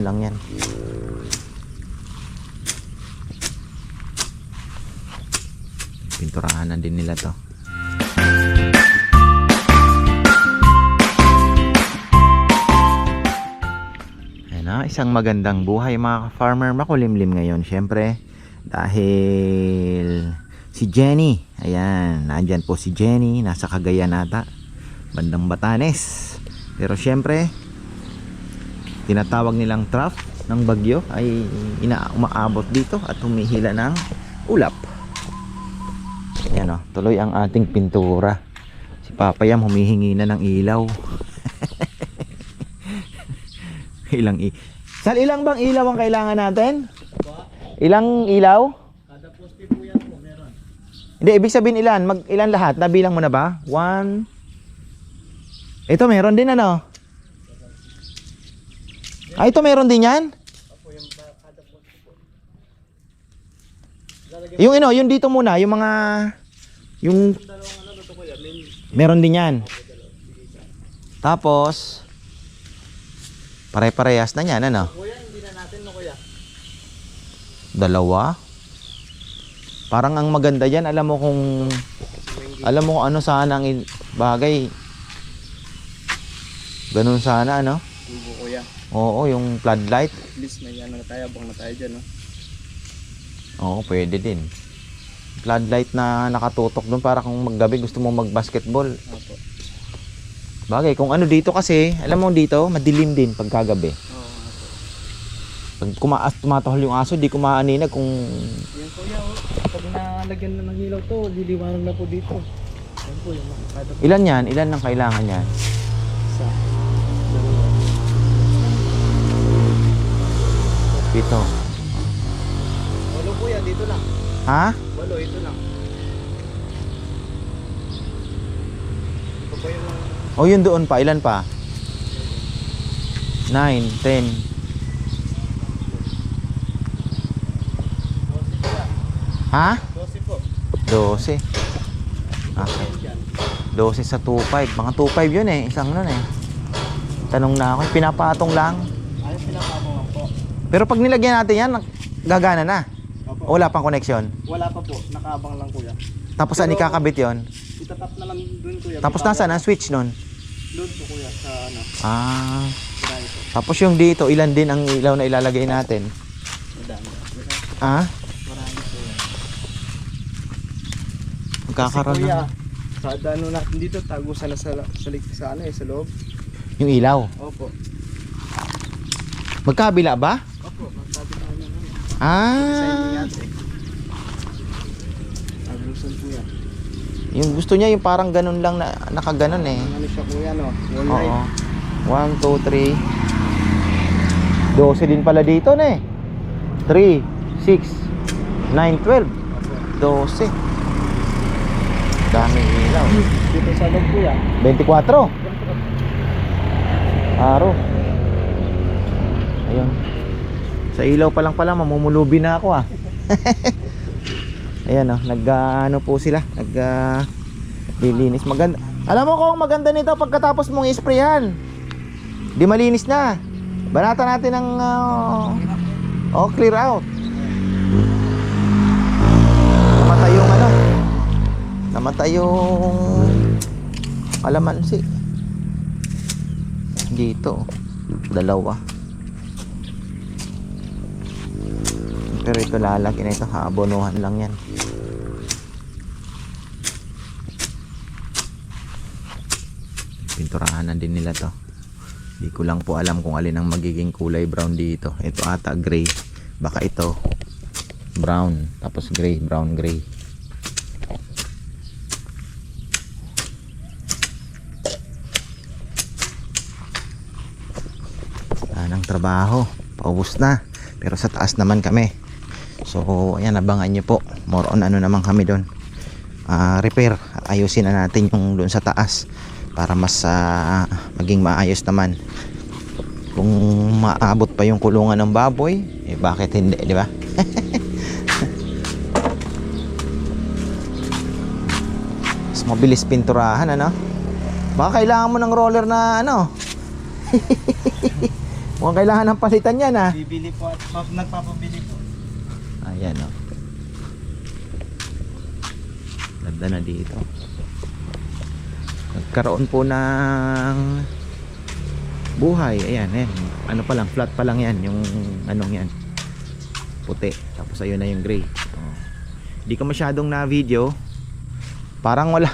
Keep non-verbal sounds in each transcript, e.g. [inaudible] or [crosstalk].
lang yan. Pinturahan din nila to. Ayan na, isang magandang buhay mga farmer makulimlim ngayon. Siyempre, dahil si Jenny, ayan, nandyan po si Jenny, nasa Cagayan ata, bandang Batanes. Pero siyempre, tinatawag nilang trough ng bagyo ay ina umaabot dito at humihila ng ulap. Ayan o, tuloy ang ating pintura. Si Papa Yam humihingi na ng ilaw. [laughs] ilang i Sal, ilang bang ilaw ang kailangan natin? Ilang ilaw? Kada poste po yan po, meron. Hindi, ibig sabihin ilan? Mag, ilan lahat? Nabilang mo na ba? One. Ito meron din ano? Ah, ito meron din yan? Yung ino, yung dito muna, yung mga yung meron din yan. Tapos pare-parehas na yan, ano? kuya, hindi na natin no kuya. Dalawa. Parang ang maganda diyan, alam mo kung alam mo kung ano sana ang bagay. Ganun sana, ano? Tubo kuya. Oo, yung floodlight. At least may ano na tayo, abang na tayo dyan no. Oo, pwede din. Floodlight na nakatutok doon para kung maggabi gusto mo mag-basketball. Opo. Bagay, kung ano dito kasi, alam mo dito, madilim din pagkagabi. Oo, opo. Pag kumaas, tumatahol yung aso, di kumaaninag kung... Yan kuya, oh. Pag nalagyan na ng ilaw to, liliwanag na po dito. Yan po yung mga kada Ilan yan? Ilan ang kailangan yan? Pito. Walo kuya, dito lang. Ha? Walo, ito lang. Ito pa yung O yun doon pa, ilan pa? 9, 10. Ha? 12 po. 12. Okay. Yan dyan. 12 sa 2.5. Mga 2.5 yun eh. Isang nun eh. Tanong na ako. Pinapatong lang. Pero pag nilagyan natin yan, gagana na. Opo. Wala pang connection. Wala pa po, nakaabang lang kuya. Tapos saan Pero- ikakabit yon? Itatap na lang dun kuya. Tapos ang power. switch nun? Doon po kuya sa ano, Ah. po. Tapos yung dito, ilan din ang ilaw na ilalagay natin? Madami. Ah? Marami po. Magkakaroon ng... sa ano natin dito, tago sana sa, sa, sa ano eh, sa loob. Yung ilaw. Opo. Magkabila ba? Opo, magsabi na ano. ano. Design Ah. Tagusan po yan. Yung gusto niya yung parang ganun lang na nakaganon eh. Ano siya kuya no, wall Oo. 1, 2, 3. 12 din pala dito na eh. 3, 6, 9, 12. Opo. 12. Daming ilaw. Dito sa loob kuya. 24. Araw. Ayun. Sa ilaw pa lang pala, mamumulubi na ako ah. [laughs] Ayan oh, nag ah, ano po sila, nag ah, lilinis. Maganda. Alam mo kung maganda nito pagkatapos mong isprayan. Di malinis na. Banata natin ng ah, oh, clear out. Namatay yung ano. Namatay yung kalamansi. Dito. Dalawa. Pero ito lalaki na ito. Haabonuhan lang yan. Pinturahan na din nila to. Di ko lang po alam kung alin ang magiging kulay brown dito. Ito ata gray. Baka ito brown. Tapos gray. Brown gray. Ng trabaho. Paubos na. Pero sa taas naman kami. So, ayan, abangan nyo po. More on ano naman kami doon. Ah, repair. Ayusin na natin yung doon sa taas. Para mas ah, maging maayos naman. Kung maabot pa yung kulungan ng baboy, eh bakit hindi, di ba? [laughs] mas mabilis pinturahan, ano? Baka kailangan mo ng roller na ano? [laughs] Mukhang kailangan ng palitan yan ah. Bibili po at pap- nagpapabili po. Ayan o. Ganda na dito. Nagkaroon po ng buhay. Ayan, ayan. Ano pa lang, flat pa lang yan. Yung anong yan. Puti. Tapos ayun na yung gray. Oh. Hindi ko masyadong na video. Parang wala.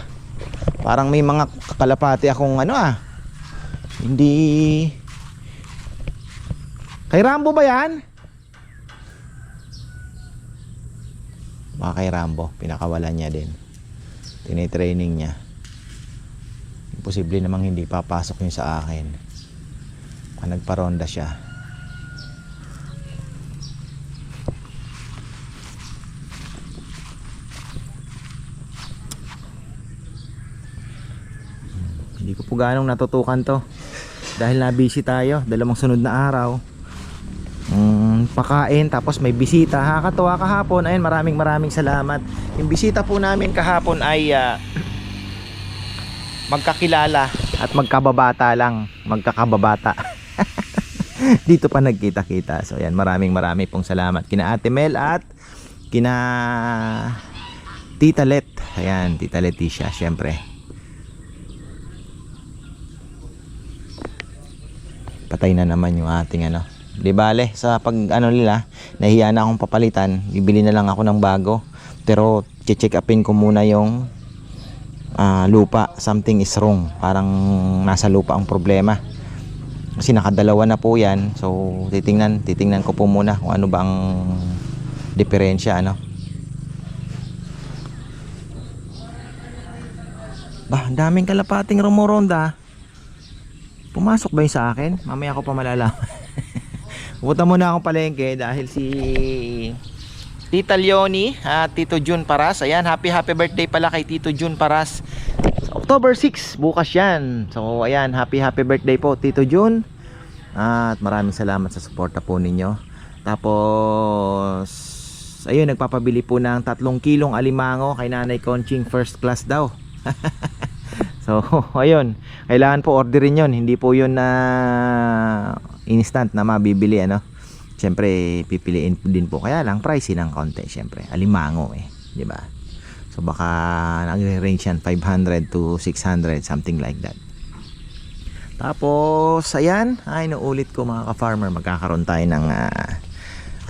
Parang may mga kalapati akong ano ah. Hindi. Kay Rambo ba yan? Baka kay Rambo, pinakawalan niya din. Tinitraining niya. Imposible namang hindi papasok yun sa akin. Baka nagparonda siya. Hmm, Hindi ko po ganong natutukan to. Dahil na busy tayo, dalawang sunod na araw. Mm, pakain tapos may bisita. Nakakatuwa kahapon. Ayun maraming maraming salamat. Yung bisita po namin kahapon ay ah, magkakilala at magkababata lang. Magkakababata. [laughs] Dito pa nagkita kita so ayan maraming maraming pong salamat. Kina Ate Mel at kina Tita Let. Ayan Tita Leticia syempre. Patay na naman yung ating ano Di bale, sa pag ano nila, nahiya na akong papalitan, bibili na lang ako ng bago. Pero check upin ko muna yung ah, lupa, something is wrong. Parang nasa lupa ang problema. Kasi nakadalawa na po yan. So titingnan, titingnan ko po muna kung ano ba ang diferensya ano. Bah, daming kalapating rumoronda. Pumasok ba yung sa akin? Mamaya ko pa malalaman. [laughs] Pupunta muna akong palengke dahil si Tita Leonie at Tito Jun Paras. Ayan, happy happy birthday pala kay Tito Jun Paras. October 6, bukas yan. So ayan, happy happy birthday po Tito Jun. At maraming salamat sa suporta po ninyo. Tapos ayun, nagpapabili po ng tatlong kilong alimango kay Nanay Conching first class daw. [laughs] So, [laughs] ayun. Kailangan po orderin yon Hindi po yun na instant na mabibili, ano. Siyempre, pipiliin din po. Kaya lang, pricey ng konti, siyempre. Alimango eh. di ba So, baka nagre-range yan 500 to 600, something like that. Tapos, ayan. Ay, naulit ko mga ka-farmer. Magkakaroon tayo ng, ah,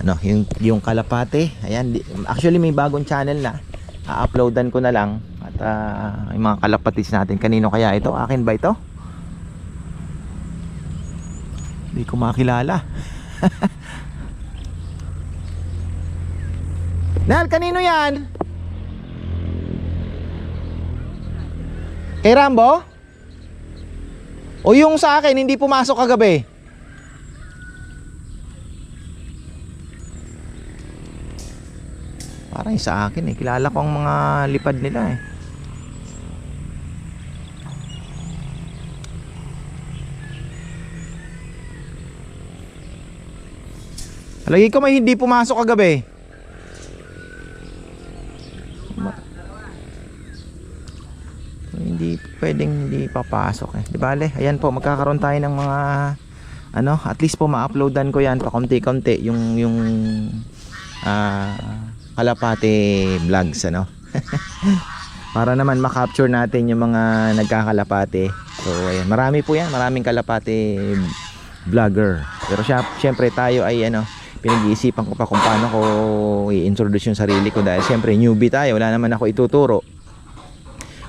ano, yung, yung kalapate. Ayan. di- Actually, may bagong channel na. A-uploadan ko na lang at ah, yung mga kalapatis natin kanino kaya ito akin ba ito hindi ko makilala [laughs] Nel kanino yan kay Rambo o yung sa akin hindi pumasok kagabi Parang sa akin eh. Kilala ko ang mga lipad nila eh. Palagi ko may hindi pumasok kagabi. Hindi pwedeng hindi papasok eh. Di bale, ayan po magkakaroon tayo ng mga ano, at least po ma-uploadan ko yan pa konti-konti yung yung ah kalapate vlogs ano. [laughs] Para naman ma-capture natin yung mga nagkakalapate. So ayan, marami po yan, maraming kalapate vlogger. Pero syempre tayo ay ano, pinag-iisipan ko pa kung paano ko i-introduce yung sarili ko dahil syempre newbie tayo, wala naman ako ituturo.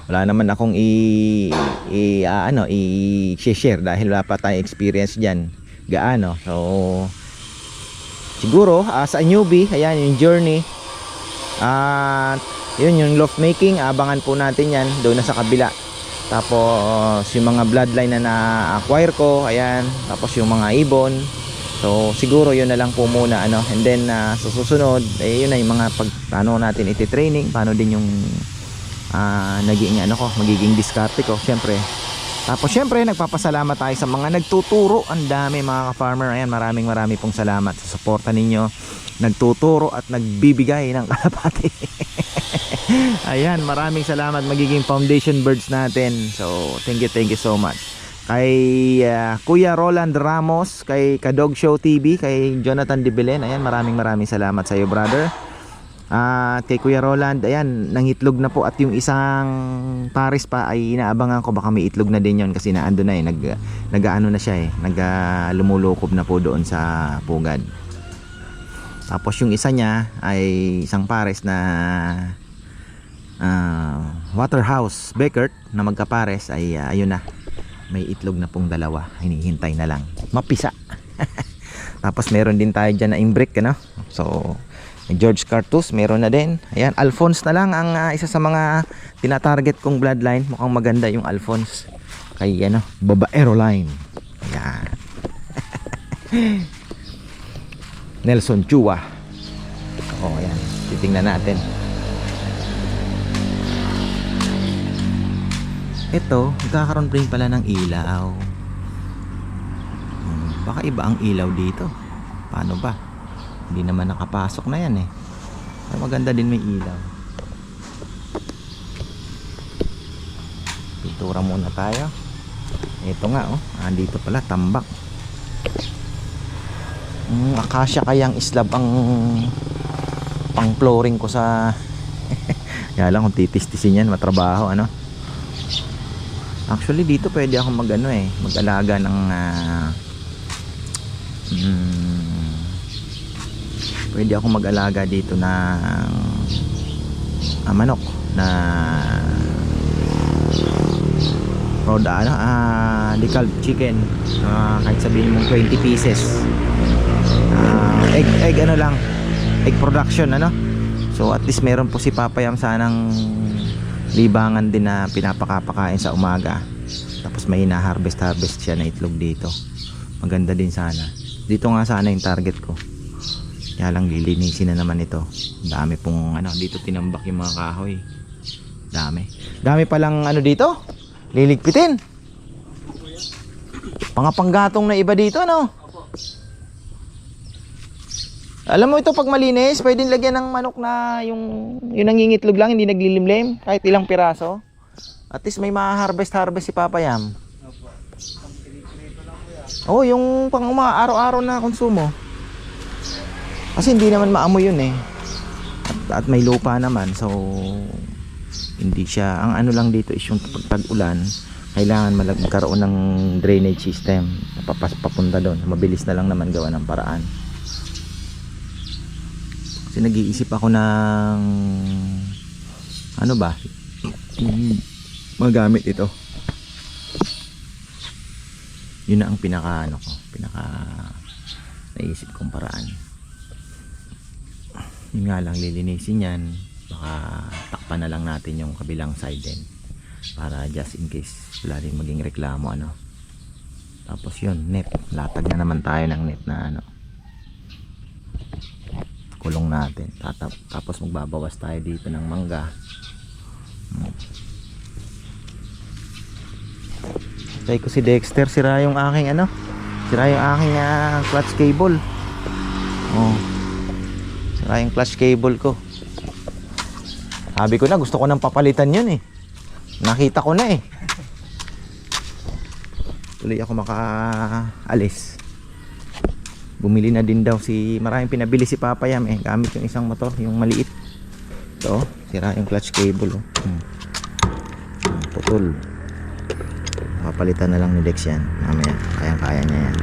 Wala naman akong i, i ah, ano, i-share dahil wala pa tayong experience diyan. Gaano? So siguro as a newbie, ayan yung journey. At yun yung loft making, abangan po natin yan doon na sa kabila. Tapos yung mga bloodline na na-acquire ko, ayan. Tapos yung mga ibon. So siguro yun na lang po muna ano. And then ah, sa susunod, eh yun yung mga pag paano natin iti-training, paano din yung ah, naging ano ko, magiging diskarte ko, syempre. Tapos syempre nagpapasalamat tayo sa mga nagtuturo. Ang dami mga ka-farmer. Ayan, maraming maraming pong salamat sa suporta ninyo. Nagtuturo at nagbibigay ng [laughs] kalapati. Ayan, maraming salamat magiging foundation birds natin. So, thank you, thank you so much. Kay ah, Kuya Roland Ramos, kay Kadog Show TV, kay Jonathan De Belen. Ayan, maraming maraming salamat sa iyo, brother. At kay Kuya Roland, ayan, nangitlog na po at yung isang pares pa ay inaabangan ko baka may itlog na din yon kasi naando na eh, nag nagaano na siya eh, nag ah, lumulukob na po doon sa pugad. Tapos yung isa niya ay isang pares na ah, Waterhouse Beckert na magkapares ay ah, ayun na. May itlog na pong dalawa. Hinihintay na lang. Mapisa. [laughs] Tapos meron din tayo dyan na imbrick, ano? So, George Cartus, meron na din. Ayan, Alphonse na lang ang ah, isa sa mga tinatarget kong bloodline. Mukhang maganda yung Alphonse. Kay, ano, Babaero line. Ayan. [laughs] Nelson Chua. Oh, ayan. Titingnan natin. Ito, magkakaroon rin pala ng ilaw. Hmm, baka iba ang ilaw dito. Paano ba? Hindi naman nakapasok na yan eh. Pero maganda din may ilaw. Pintura muna tayo. Ito nga oh, andito pala tambak. Mm, akasya kayang islab ang pang flooring ko sa [laughs] Kaya lang kung titis-tisin yan, matrabaho ano. Actually dito pwede ako mag ano eh, mag-alaga ng ah, mm, pwede ako mag-alaga dito ng ah, manok na roda ano ah decalb chicken Ah, kahit sabihin mong 20 pieces. Ah, egg egg ano lang egg production ano? So at least meron po si Papa Yam sanang libangan din na pinapakapakain sa umaga. Tapos may na-harvest harvest siya na itlog dito. Maganda din sana. Dito nga sana yung target ko. Kaya lang lilinisin na naman ito. Dami pong ano dito tinambak yung mga kahoy. Dami. Dami palang ano dito? Liligpitin. Pangapanggatong na iba dito no alam mo ito pag malinis, pwedeng lagyan ng manok na yung yung nangingitlog lang, hindi naglilimlim, kahit ilang piraso. At least may ma-harvest harvest si Papa Yam. Oh, yung pang uma araw-araw na konsumo. Kasi hindi naman maamoy yun eh. At, at may lupa naman, so hindi siya. Ang ano lang dito is yung pag tag-ulan, kailangan magkaroon ng drainage system papas papunta doon. Mabilis na lang naman gawa ng paraan. Kasi nag-iisip ako ng ano ba? Magamit ito. Yun na ang pinaka ano ko, pinaka naisip kong paraan. Yun nga lang lilinisin yan. Baka takpan na lang natin yung kabilang side din. Para just in case wala rin maging reklamo ano. Tapos yun, net. Latag na naman tayo ng net na ano kulong natin. Tatap, tapos magbabawas tayo dito ng mangga. Tay ko si Dexter. Sira yung aking ano? Sira yung aking ah, clutch cable. Oh. Sira yung clutch cable ko. Sabi ko na gusto ko nang papalitan yun eh. Nakita ko na eh. Tuloy ako makaalis bumili na din daw si maraming pinabili si Papa Yam eh. Gamit yung isang motor yung maliit. Ito sira yung clutch cable oh. hmm. Hmm, putol. Papalitan na lang ni Dex yan. Mamaya kayang kaya niya yan.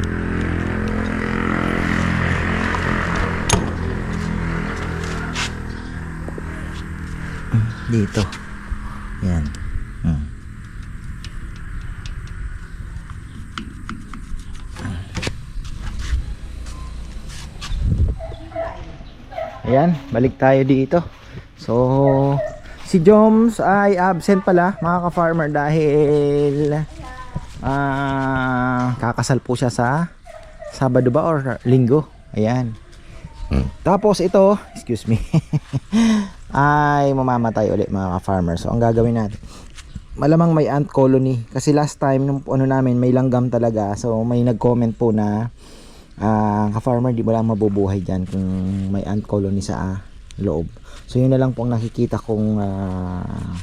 Hmm, dito. Yan Ayan, balik tayo dito. So, si Joms ay absent pala mga ka-farmer dahil ah kakasal po siya sa Sabado ba or Linggo. Ayan. Tapos ito, excuse me, [laughs] ay mamamatay ulit mga ka-farmer. So, ang gagawin natin, malamang may ant colony. Kasi last time, nung ano namin, may langgam talaga. So, may nag-comment po na ah ka-farmer di wala mabubuhay dyan kung may ant colony sa ah, loob so yun na lang po ang nakikita kong ah,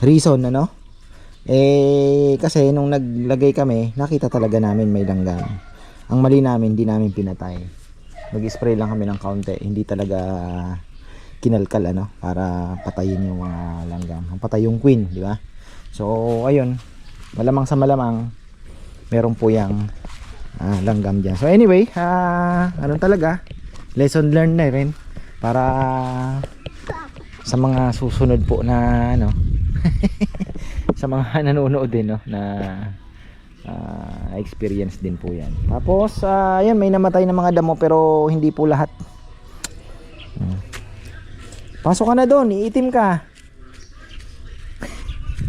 reason ano Eh, kasi nung naglagay kami, nakita talaga namin may langgam. Ang mali namin, hindi namin pinatay. Nag-spray lang kami ng kaunti. Hindi talaga kinalkal ano para patayin yung mga langgam. Ang patay yung queen, di ba? So, ayun. Malamang sa malamang meron po yung ah, langgam dyan. So, anyway, ah, ano talaga? Lesson learned na rin para sa mga susunod po na ano [laughs] sa mga nanonood din no na ah, experience din po yan tapos ah, ayan may namatay na mga damo pero hindi po lahat Hmm. pasok ka na doon iitim ka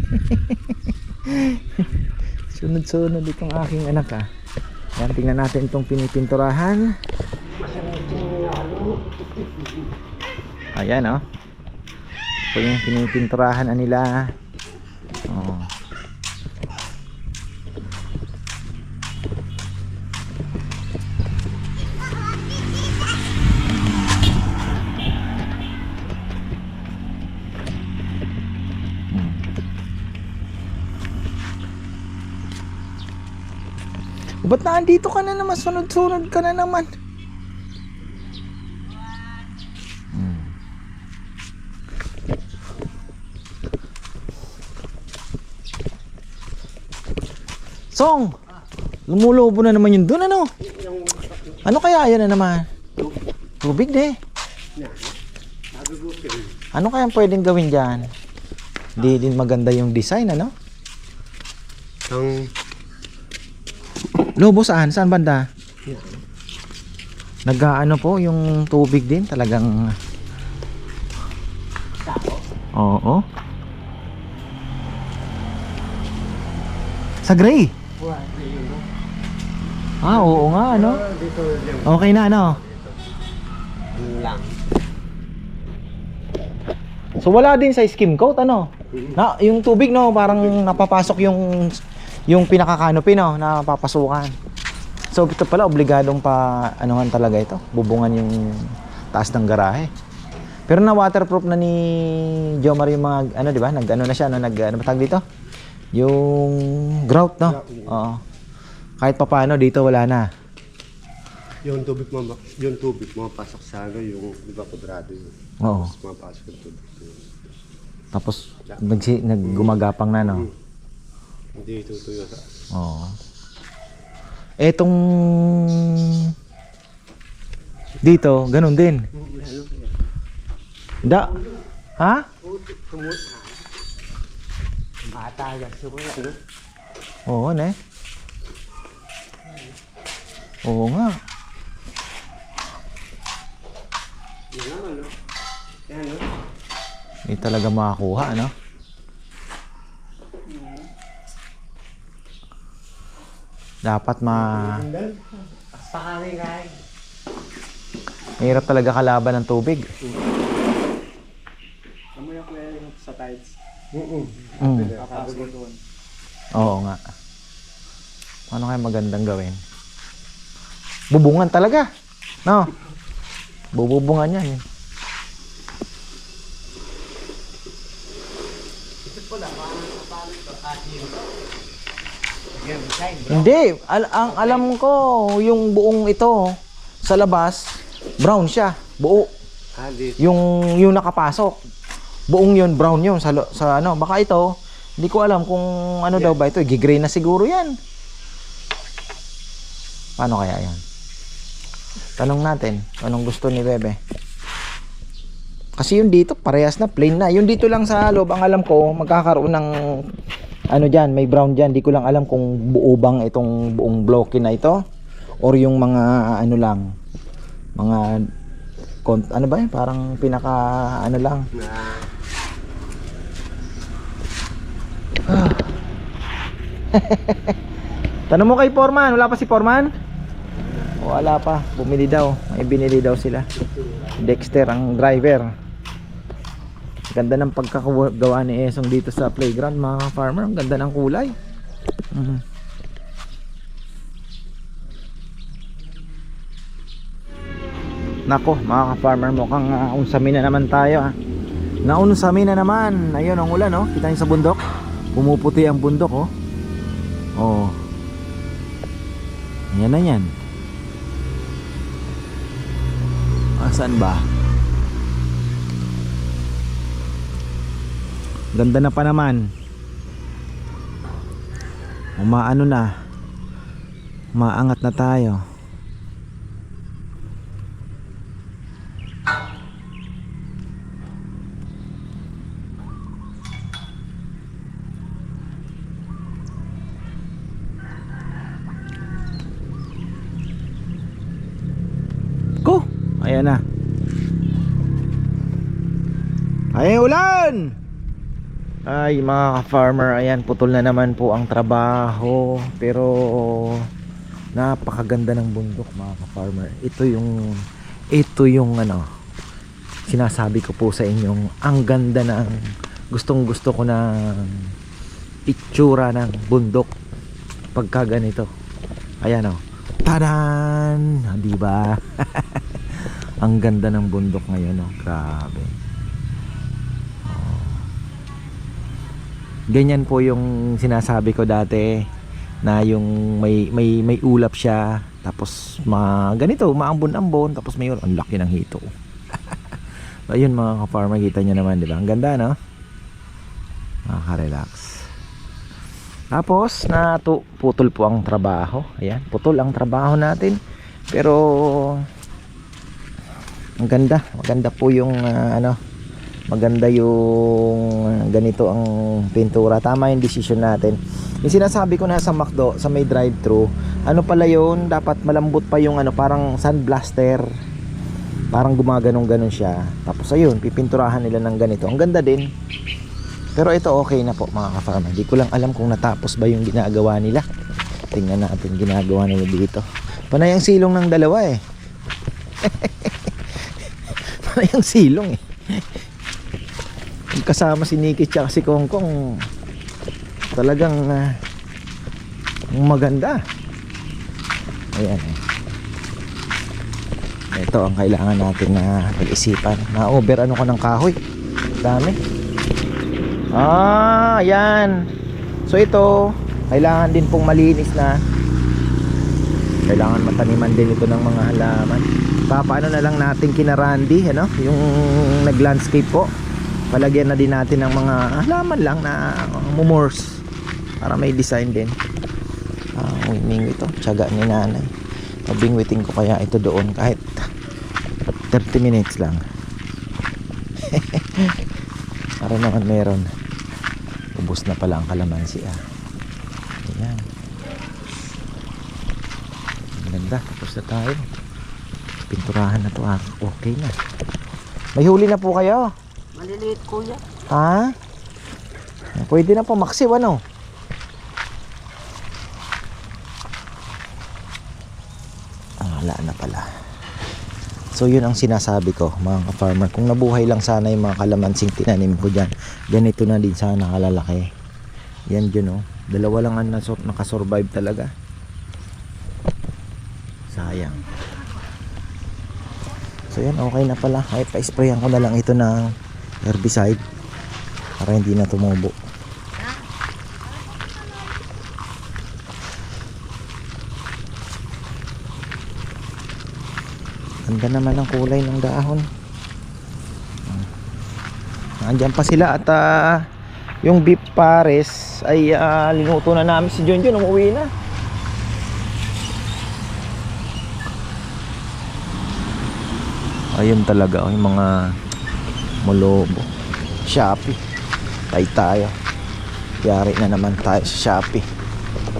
[laughs] sunod sunod itong aking anak ah yan tingnan natin itong pinipinturahan. Ayan oh. Ito yung pinipinturahan nila Ba't naandito ka na naman? Sunod-sunod ka na naman. Song! Lumulobo na naman yun doon ano? Ano kaya yan na naman? Tubig de. Ano kaya pwedeng gawin dyan? Hindi din maganda yung design ano? Ang Lobo saan? Saan banda? Nag-ano po yung tubig din talagang Oo. Sa gray. Ah, oo nga ano. Okay na ano. So wala din sa skim coat ano. Na yung tubig no, parang napapasok yung yung pinaka-canopy no, napapasukan. So ito pala obligadong pa anuhan talaga ito. Bubungan yung taas ng garahe. Pero na waterproof na ni Jomar yung mga ano 'di ba? Nag ano na siya no, nag ano tawag dito? Yung grout no. Oo. Kahit papaano dito wala na. Yung tubig mo, yung tubig mo pasok sa ano, yung di ba kudrado yun. Oo. Tapos mapasok yung tubig. Tapos nagsi, naggumagapang na no. Hindi tutuyo sa Oo. Etong dito, ganun din. Da. Ha? Bata yan? Oo, ne. Oo nga. Hindi talaga makakuha, ano? Dapat ma... Pakari kay. Mahirap talaga kalaban ng tubig. Amoy ako yung sa tides. Oo. Mm. Doon. Oo nga. Ano kaya magandang gawin? Bubungan talaga. No? Bububungan yan. Hindi, al- ang alam ko yung buong ito sa labas brown siya, buo. Ah. Yung yung nakapasok. Buong yun brown yun sa sa ano, baka ito hindi ko alam kung ano daw ba ito, gigray na siguro 'yan. Paano kaya 'yan? Tanong natin, anong gusto ni Bebe? Kasi yung dito parehas na plain na. Yung dito lang sa loob ang alam ko magkakaroon ng ano diyan, may brown diyan. Di ko lang alam kung buo bang itong buong bloke na ito or yung mga ano lang mga ano ba yun? Parang pinaka ano lang. Na [laughs] Tanong mo kay Foreman, wala pa si Foreman? Wala pa, bumili daw. May binili daw sila. Dexter ang driver. Ganda ng pagkakagawa ni Esong dito sa playground mga farmer. Ang ganda ng kulay. Mhm. Nako, mga ka-farmer, mukhang uh, unsamin na naman tayo ah. Naunsamin na naman. Ayun ang ulan, oh. Kita niyo sa bundok. Pumuputi ang bundok oh. Oh. Yan na yan. Asan ba? Ganda na pa naman. Umaano na. Maangat na tayo. Ko, ayan na. Ay, ulan! Ay, mga ka-farmer, ayan, putol na naman po ang trabaho. Pero, napakaganda ng bundok, mga ka-farmer. Ito yung, ito yung, ano, sinasabi ko po sa inyong, ang ganda ng, gustong gusto ko ng itsura ng bundok pagka ganito. Ayan, oh. Tadan! Ah, Di ba? [laughs] ang ganda ng bundok ngayon, oh. Grabe. Ganyan po yung sinasabi ko dati na yung may may may ulap siya tapos ma ganito maambon-ambon tapos mayon ang laki ng hito. [laughs] Ayun mga ka-farmer kita nyo naman di ba? Ang ganda no? Nakaka-relax. Tapos na tu- putol po ang trabaho. Ayan putol ang trabaho natin. Pero ang ganda maganda po yung ah, ano maganda yung ganito ang pintura. Tama yung decision natin. Yung sinasabi ko na sa McDo sa may drive thru ano pala yun? Dapat malambot pa yung ano parang sandblaster parang gumaganong ganon siya. Tapos ayun pipinturahan nila ng ganito. Ang ganda din. Pero ito okay na po mga ka-farmer. Hindi ko lang alam kung natapos ba yung ginagawa nila. Tingnan natin ginagawa nila dito. Panay ang silong ng dalawa eh. [laughs] Panay ang silong eh kasama si Nikki tsaka si Kongkong. Talagang ah, maganda. Ayan eh. ito ang kailangan natin na pag-isipan. Na over ano ko ng kahoy. Dami. Ah yan so ito kailangan din pong malinis na. Kailangan mataniman din ito ng mga halaman. Papaano na lang natin kina Randy ano? yung nag landscape po palagyan na din natin ng mga halaman lang na uh, mumors para may design din. Ah, uh, ito tiyaga ni nanay. Pabingwitin ko kaya ito doon kahit 30 minutes lang. [laughs] Para naman meron. Ubos na pala ang kalamansi ah. Ayan. Ganda. Tapos na tayo. Pinturahan na to ah. Okay na. May huli na po kayo Maliliit kuya. Ha? Pwede na po maksiw ano? Ah, wala na pala. So yun ang sinasabi ko mga ka-farmer. Kung nabuhay lang sana yung mga kalamansing tinanim ko dyan, ganito na din sana kalalaki. Yan dyan oh. Dalawa lang ang nasur- nakasurvive talaga. Sayang. So yan, okay na pala. Ay, pa-sprayan ko na lang ito ng herbicide para hindi na tumubo. Ganda naman ang kulay ng dahon. Nandiyan pa sila at ah, yung beef pares ay ah, linuto na namin si John umuwi na. Ayun talaga oh, yung mga Molobo Shopee. Tay tayo. Yari na naman tayo sa Shopee.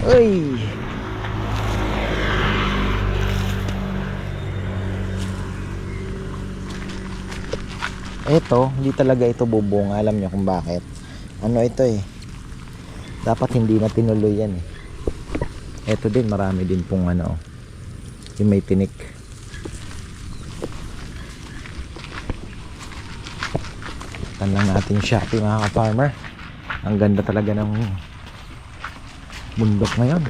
Uy! Ito, hindi talaga ito bubunga. Alam nyo kung bakit? Ano ito eh? Dapat hindi na tinuloy yan eh. Ito din, marami din pong ano Yung may tinik Tan lang natin Shopee mga ka-farmer. Ang ganda talaga ng bundok ngayon.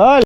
Tol!